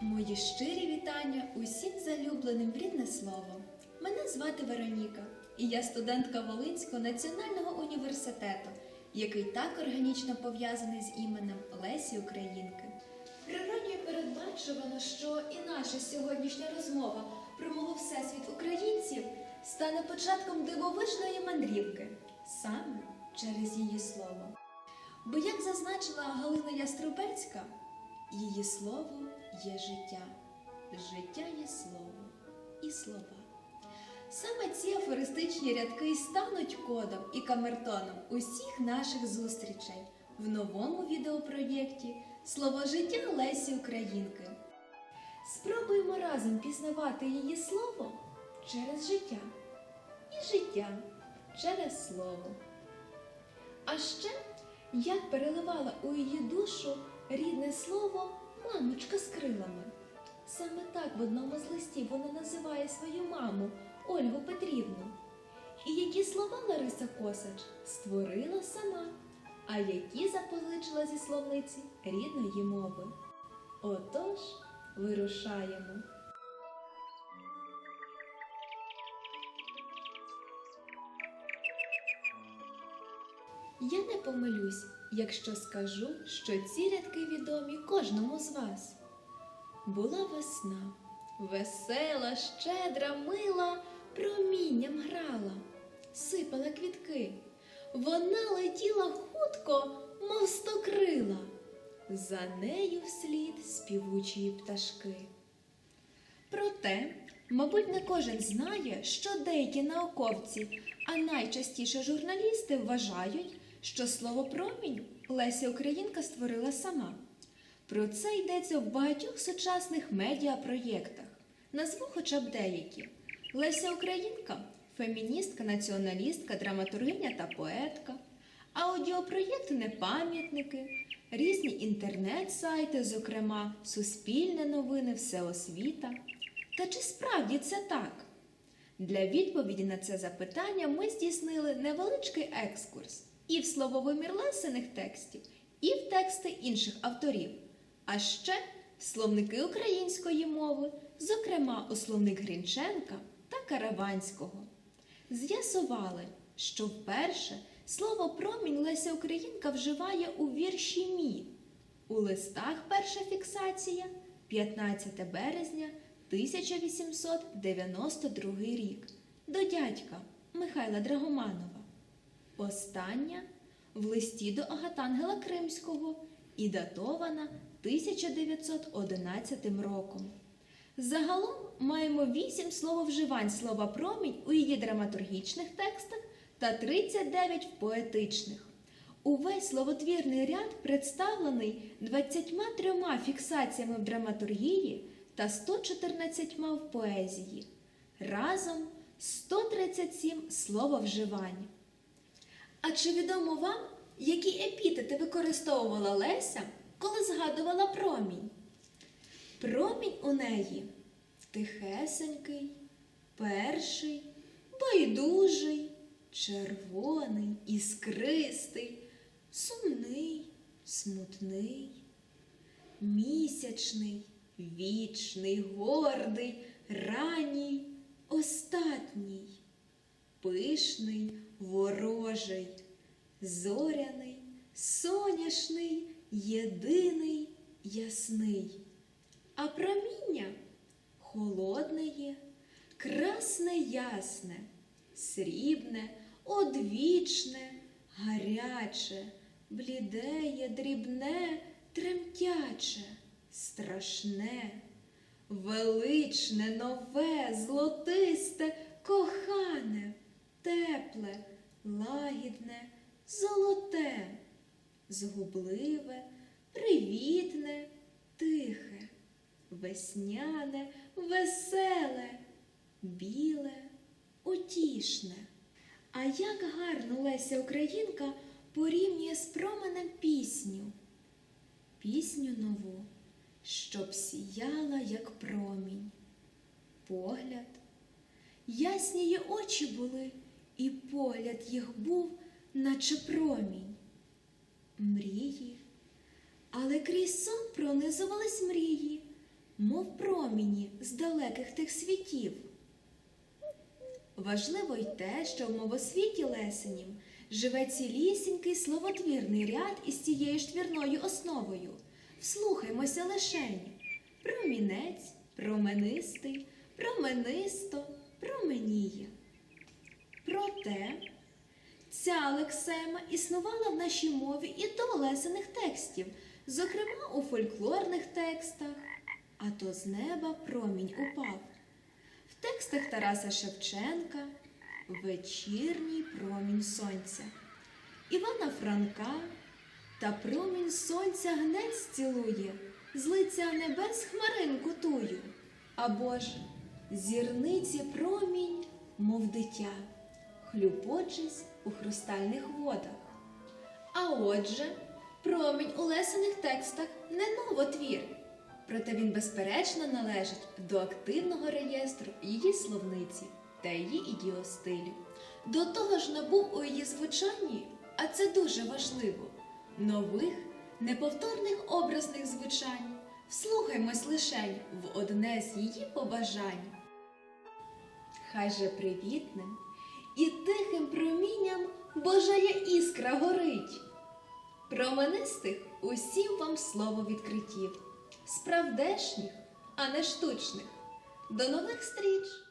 Мої щирі вітання усім залюбленим в рідне слово. Мене звати Вероніка, і я студентка Волинського національного університету, який так органічно пов'язаний з іменем Лесі Українки. Передбачувано, що і наша сьогоднішня розмова про мову Всесвіт українців стане початком дивовижної мандрівки саме через її слово. Бо, як зазначила Галина Яструбецька, її слово є життя, життя є слово і слова. Саме ці афористичні рядки стануть кодом і камертоном усіх наших зустрічей в новому відеопроєкті Слово життя Лесі Українки. Спробуємо разом пізнавати її слово через життя і життя через слово. А ще як переливала у її душу рідне слово мамочка з крилами. Саме так в одному з листів вона називає свою маму Ольгу Петрівну. І які слова Лариса Косач створила сама, а які запозичила зі словниці рідної мови. Отож, вирушаємо. Я не помилюсь, якщо скажу, що ці рядки відомі кожному з вас. Була весна, весела, щедра, мила, промінням грала, сипала квітки. Вона летіла хутко, мов стокрила, за нею вслід співучі пташки. Проте, мабуть, не кожен знає, що деякі науковці, а найчастіше журналісти вважають, що слово промінь Леся Українка створила сама. Про це йдеться в багатьох сучасних медіапроєктах. Назву хоча б деякі. Леся Українка феміністка, націоналістка, драматургиня та поетка, аудіопроєкт Непам'ятники, різні інтернет-сайти, зокрема Суспільне новини, Всеосвіта. Та чи справді це так? Для відповіді на це запитання ми здійснили невеличкий екскурс і в слововимір лесених текстів, і в тексти інших авторів, а ще в словники української мови, зокрема у словник Грінченка та Караванського. З'ясували, що вперше слово промінь Леся Українка вживає у вірші Мі. У листах перша фіксація 15 березня 1892 рік до дядька Михайла Драгоманова. Остання в листі до Агатангела Кримського і датована 1911 роком. Загалом маємо 8 слововживань слова промінь у її драматургічних текстах та 39 в поетичних. Увесь словотвірний ряд представлений 23 фіксаціями в драматургії та 114 в поезії. Разом 137 слововживань. А чи відомо вам, які епітети використовувала Леся, коли згадувала промінь? Промінь у неї тихесенький, перший, байдужий, червоний, іскристий, сумний, смутний, місячний, вічний, гордий, ранній, остатній, пишний, ворожий, зоряний, соняшний, єдиний, ясний. А проміння холодне є, красне ясне, срібне, одвічне, гаряче, блідеє, дрібне, тремтяче, страшне, величне, нове, золотисте, кохане, тепле, лагідне, золоте, згубливе, привітне, тихе, весняне, веселе, біле, утішне. А як гарно Леся Українка порівнює з променем пісню, пісню нову, щоб сіяла, як промінь, погляд. Ясніє очі були, і погляд їх був, наче промінь. Мрії, але крізь сон пронизувались мрії, мов проміні з далеких тих світів. Важливо й те, що в мовосвіті Лесенім живе цілісінький словотвірний ряд із цією ж твірною основою. Вслухаймося лишень. Промінець, променистий, променисто, променіє. Проте ця лексема існувала в нашій мові і до лесених текстів, зокрема у фольклорних текстах, а то з неба промінь упав. В текстах Тараса Шевченка Вечірній промінь сонця, Івана Франка та промінь сонця гнець цілує, з лиця небес хмаринку тую, або ж зірниці промінь, мов дитя, хлюпочись у хрустальних водах. А отже, промінь у лесених текстах не новотвір, проте він безперечно належить до активного реєстру її словниці та її ідіостилю. До того ж набув у її звучанні, а це дуже важливо, нових, неповторних образних звучань. Вслухаймось лишень в одне з її побажань. Хай же привітним і тихим промінням Божая іскра горить. Променистих усім вам слово відкриттів, справдешніх, а не штучних. До нових стріч!